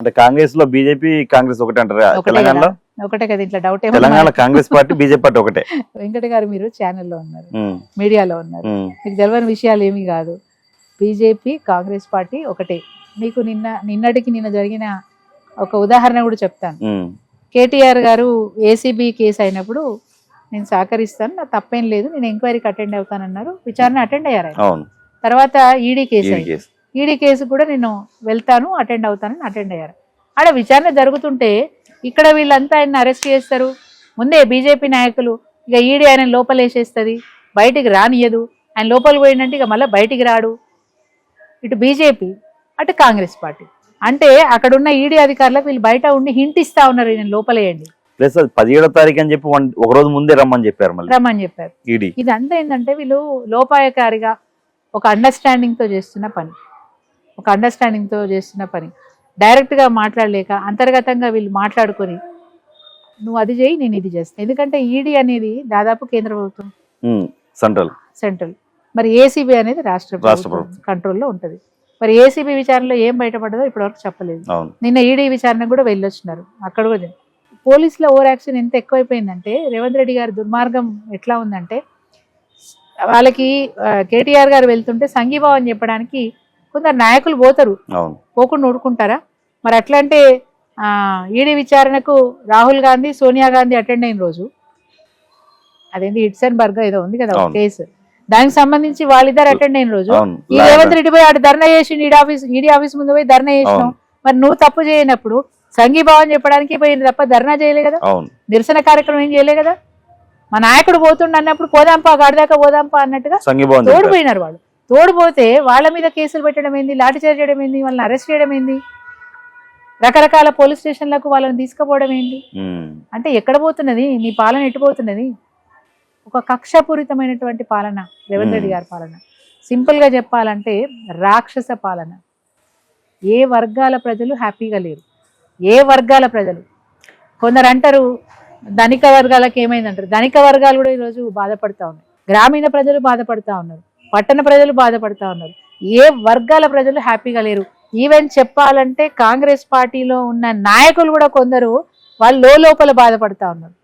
అంటే కాంగ్రెస్లో బీజేపీ కాంగ్రెస్ ఒకటే అంటారా? ఒకటే తెలంగాణలో? ఒకటే కదా ఇట్లా doubt Telangana Congress party BJP party ఒకటే. వెంకట గారు మీరు ఛానల్లో ఉన్నారు మీడియాలో ఉన్నారు. మీకు తెలియని విషయాలు ఏమీ కాదు. బీజేపీ కాంగ్రెస్ పార్టీ ఒకటే. మీకు నిన్న నిన్నటికి నిన్న జరిగిన ఒక ఉదాహరణ కూడా చెప్తాను. కేటీఆర్ గారు ఏసీబీ కేసు అయినప్పుడు నేను సహకరిస్తాను నా తప్పేం లేదు నేను ఎంక్వైరీకి అటెండ్ అవుతానన్నారు విచారణ అటెండ్ అయ్యారు తర్వాత ఈడీ కేసు. ఈడీ. కేసు కూడా నేను వెళ్తాను అటెండ్ అవుతానని అటెండ్ అయ్యారు. ఆడ విచారణ జరుగుతుంటే ఇక్కడ వీళ్ళంతా ఆయన అరెస్ట్ చేస్తారు. ముందే బీజేపీ నాయకులు ఇక ఈడీ ఆయన లోపలేసేస్తుంది బయటికి రానియదు ఆయన లోపలికి పోయిందంటే ఇక మళ్ళీ బయటికి రాడు. ఇటు బీజేపీ అటు కాంగ్రెస్ పార్టీ. అంటే అక్కడ ఉన్న ఈడీ అధికారులకు వీళ్ళు బయట ఉండి హింట్ ఇస్తా ఉన్నారు ఈయన లోపలేయండి. ప్లస్ అది పదిహేడో తారీఖు అని చెప్పి ఒక రోజు ముందే రమ్మని చెప్పారు మళ్ళీ. రమ్మని చెప్పారు. ఈడీ. ఇదంతా ఏంటంటే వీళ్ళు లోపాయకారిగా ఒక అండర్స్టాండింగ్తో చేస్తున్న పని. ఒక అండర్స్టాండింగ్తో చేస్తున్న పని. డైరెక్ట్గా మాట్లాడలేక అంతర్గతంగా వీళ్ళు మాట్లాడుకొని నువ్వు అది చేయి నేను ఇది చేస్తాను ఎందుకంటే ఈడీ అనేది దాదాపు కేంద్ర ప్రభుత్వం. సెంట్రల్. సెంట్రల్. మరి ఏసీబీ అనేది రాష్ట్ర ప్రభుత్వం కంట్రోల్లో ఉంటుంది. మరి ఏసీబీ విచారణలో ఏం బయటపడదో ఇప్పటివరకు చెప్పలేదు. నిన్న ఈడీ విచారణ కూడా వెళ్ళొచ్చినారు. అక్కడ కూడా పోలీసుల ఓవర్ యాక్షన్ ఎంత ఎక్కువైపోయిందంటే రేవంత్ రెడ్డి గారి దుర్మార్గం ఎట్లా ఉందంటే వాళ్ళకి కేటీఆర్ గారు వెళ్తుంటే సంఘీభావం చెప్పడానికి కొందరు నాయకులు పోతారు. పోకుండా ఊరుకుంటారా? మరి అట్లా అంటే ఆ, ఈడీ విచారణకు రాహుల్ గాంధీ సోనియా గాంధీ అటెండ్ అయిన రోజు అదేంటి ఇట్సన్ బర్గ్ ఏదో ఉంది కదా. కేసు. దానికి సంబంధించి వాళ్ళిద్దరు అటెండ్ అయిన రోజు ఈ రేవంత్ రెడ్డి పోయి ఆడు ధర్నా చేసి ఈడీ ఆఫీస్ ఈడీ ఆఫీస్ ముందు పోయి ధర్నా అవును. మరి నువ్వు తప్పు చేయనప్పుడు సంఘీభావం చెప్పడానికి పోయింది తప్ప ధర్నా చేయలే కదా? నిరసన కార్యక్రమం ఏం చేయలే కదా? మా నాయకుడు పోతుండ అన్నప్పుడు పోదాంపా గాడిదాకా పోదాంపా అన్నట్టుగా. తోడిపోయినారు వాళ్ళు. తోడిపోతే వాళ్ళ మీద కేసులు పెట్టడం ఏంది? లాఠీ చార్జ్ చేయడం ఏంది? వాళ్ళని అరెస్ట్ చేయడం ఏంది? రకరకాల పోలీస్ స్టేషన్లకు వాళ్ళని తీసుకుపోవడం ఏంటి అంటే ఎక్కడ పోతున్నది? నీ పాలన ఎటు పోతున్నది? ఒక కక్షపూరితమైనటువంటి పాలన రేవంత్ రెడ్డి గారి పాలన. సింపుల్గా చెప్పాలంటే రాక్షస పాలన. ఏ వర్గాల ప్రజలు హ్యాపీగా లేరు. ఏ వర్గాల ప్రజలు? కొందరు అంటారు ధనిక వర్గాలకు ఏమైందంటారు? ధనిక వర్గాలు కూడా ఈరోజు బాధపడతా ఉన్నాయి. గ్రామీణ ప్రజలు బాధపడతా ఉన్నారు. పట్టణ ప్రజలు బాధపడతా ఉన్నారు. ఏ వర్గాల ప్రజలు హ్యాపీగా లేరు. ఈవెన్ చెప్పాలంటే కాంగ్రెస్ పార్టీలో ఉన్న నాయకులు కూడా కొందరు వాళ్ళు లోపల బాధపడతా ఉన్నారు.